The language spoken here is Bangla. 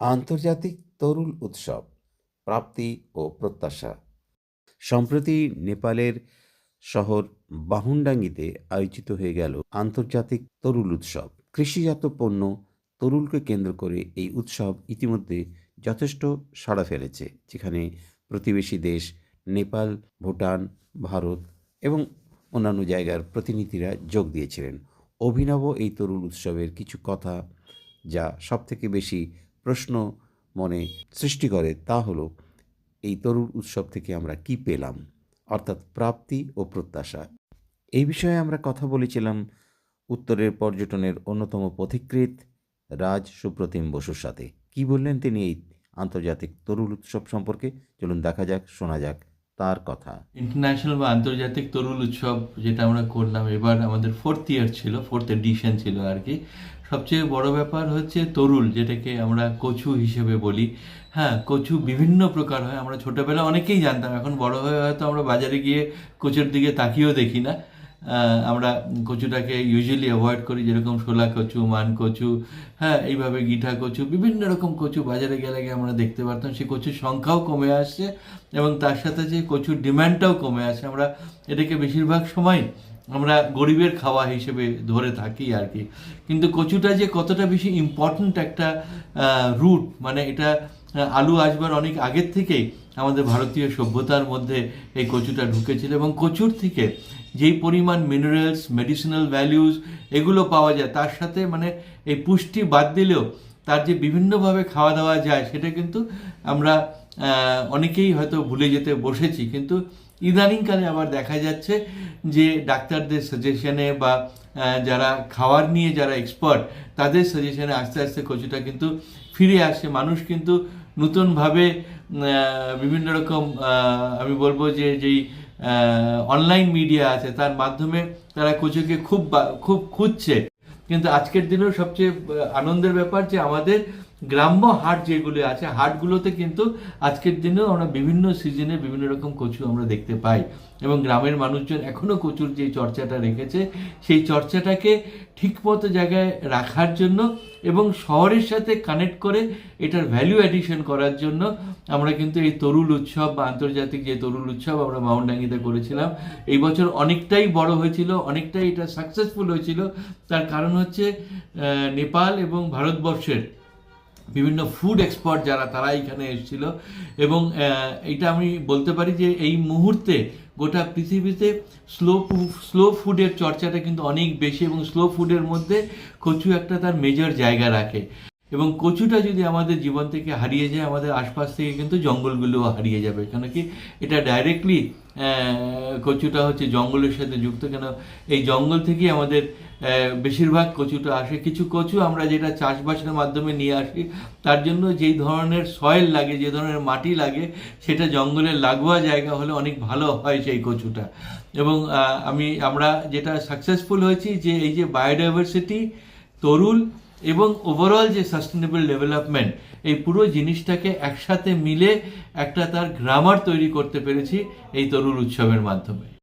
আন্তর্জাতিক তরুণ উৎসব, প্রাপ্তি ও প্রত্যাশা। সম্প্রতি নেপালের শহর বাহুন্ডাঙ্গিতে আয়োজিত হয়ে গেল আন্তর্জাতিক তরুল উৎসব। কৃষিজাত পণ্য তরুলকে কেন্দ্র করে এই উৎসব ইতিমধ্যে যথেষ্ট সাড়া ফেলেছে, যেখানে প্রতিবেশী দেশ নেপাল, ভুটান, ভারত এবং অন্যান্য জায়গার প্রতিনিধিরা যোগ দিয়েছিলেন। অভিনব এই তরুল উৎসবের কিছু কথা যা সবথেকে বেশি প্রশ্ন মনে সৃষ্টি করে, তা হলো, এই তরুণ উৎসব থেকে আমরা কি পেলাম? অর্থাৎ প্রাপ্তি ও প্রত্যাশা। এই বিষয়ে আমরা কথা বলেছিলাম উত্তরের পর্যটনের অন্যতম পথিকৃত রাজ সুপ্রতিম বসুর সাথে। কি বললেন তিনি এই আন্তর্জাতিক তরুণ উৎসব সম্পর্কে? চলুন দেখা যাক, শোনা যাক। তার কথা। ইন্টারন্যাশনাল বা আন্তর্জাতিক তরুণ উৎসব যেটা আমরা করলাম, এবার আমাদের ফোর্থ ইয়ার ছিল ফোর্থ এডিশন ছিল আর কি। সবচেয়ে বড় ব্যাপার হচ্ছে তরুল যেটাকে আমরা কচু হিসেবে বলি। হ্যাঁ কচু বিভিন্ন প্রকার হয়। আমরা ছোটোবেলা অনেকেই জানতাম, এখন বড় হয়ে হয়তো আমরা বাজারে গিয়ে কচুর দিকে তাকিয়েও দেখি না। আমরা কচুটাকে ইউজুয়ালি অ্যাভয়েড করি, যেরকম শোলা কচু, মান কচু হ্যাঁ এইভাবে গিঠা কচু, বিভিন্ন রকম কচু বাজারে গেলে গিয়ে আমরা দেখতে পারতাম, সেই কচুর সংখ্যাও কমে আসছে এবং তার সাথে যে কচুর ডিমান্ডটাও কমে আসছে। আমরা এটাকে বেশিরভাগ সময় আমরা গরিবের খাওয়া হিসেবে ধরে থাকি আর কি। কিন্তু কচুটা যে কতটা বেশি ইম্পর্ট্যান্ট একটা রুট মানে এটা আলু আসবার অনেক আগের থেকেই আমাদের ভারতীয় সভ্যতার মধ্যে এই কচুটা ঢুকেছিল এবং কচুর থেকে যেই পরিমাণ মিনারেলস মেডিসিনাল ভ্যালিউজ এগুলো পাওয়া যায়, তার সাথে মানে এই পুষ্টি বাদ দিলেও তার যে বিভিন্নভাবে খাওয়া দাওয়া যায়, সেটা কিন্তু আমরা অনেকেই হয়তো ভুলে যেতে বসেছি, কিন্তু ইদানিংকালে আবার দেখা যাচ্ছে যে ডাক্তারদের সাজেশনে বা যারা খাওয়ার নিয়ে যারা এক্সপার্ট তাদের সাজেশনে আস্তে আস্তে কচুটা কিন্তু ফিরে আসছে মানুষ কিন্তু নতুনভাবে বিভিন্ন রকম আমি বলব যে যেই অনলাইন মিডিয়া আছে, তার মাধ্যমে তারা কচুকে খুব খুব খুঁজছে। কিন্তু আজকের দিনেও সবচেয়ে আনন্দের ব্যাপার যে আমাদের গ্রাম্য হাট যেগুলো আছে, হাটগুলোতে কিন্তু আজকের দিনেও আমরা বিভিন্ন সিজনে বিভিন্ন রকম কচু আমরা দেখতে পাই। এবং গ্রামের মানুষজন এখনও কচুর যে চর্চাটা রেখেছে, সেই চর্চাটাকে ঠিকমতো জায়গায় রাখার জন্য এবং শহরের সাথে কানেক্ট করে এটার ভ্যালু অ্যাডিশন করার জন্য আমরা কিন্তু এই তরুল উৎসব বা আন্তর্জাতিক যে তরুল উৎসব আমরা মাউন্টডাঙ্গিতে করেছিলাম, এই বছর অনেকটাই বড় হয়েছিল, অনেকটাই এটা সাকসেসফুল হয়েছিল। তার কারণ হচ্ছে নেপাল এবং ভারতবর্ষের বিভিন্ন ফুড এক্সপার্ট যারা তারা এখানে এসেছিল। এবং এটা আমি বলতে পারি যে এই মুহূর্তে গোটা পৃথিবীতে স্লো স্লো ফুডের চর্চাটা কিন্তু অনেক বেশি এবং স্লো ফুডের মধ্যে কচু একটা তার মেজর জায়গা রাখে। এবং কচুটা যদি আমাদের জীবন থেকে হারিয়ে যায়, আমাদের আশপাশ থেকে কিন্তু জঙ্গলগুলোও হারিয়ে যাবে। কেন কি এটা ডাইরেক্টলি কচুটা হচ্ছে জঙ্গলের সাথে যুক্ত। কেন এই জঙ্গল থেকেই আমাদের বেশিরভাগ কচুটা আসে। কিছু কচু আমরা যেটা চাষবাসের মাধ্যমে নিয়ে আসি, তার জন্য যেই ধরনের সয়েল লাগে, যে ধরনের মাটি লাগে, সেটা জঙ্গলের লাগোয়া জায়গা হলে অনেক ভালো হয় সেই কচুটা। এবং আমি, আমরা যেটা সাকসেসফুল হয়েছি যে এই যে বায়োডাইভার্সিটি তরুল এবং ওভারঅল যে সাস্টেনেবল ডেভেলপমেন্ট এই পুরো জিনিসটাকে একসাথে মিলে একটা তার গ্রামার তৈরি করতে পেরেছি এই তরুণ উৎসবের মাধ্যমে।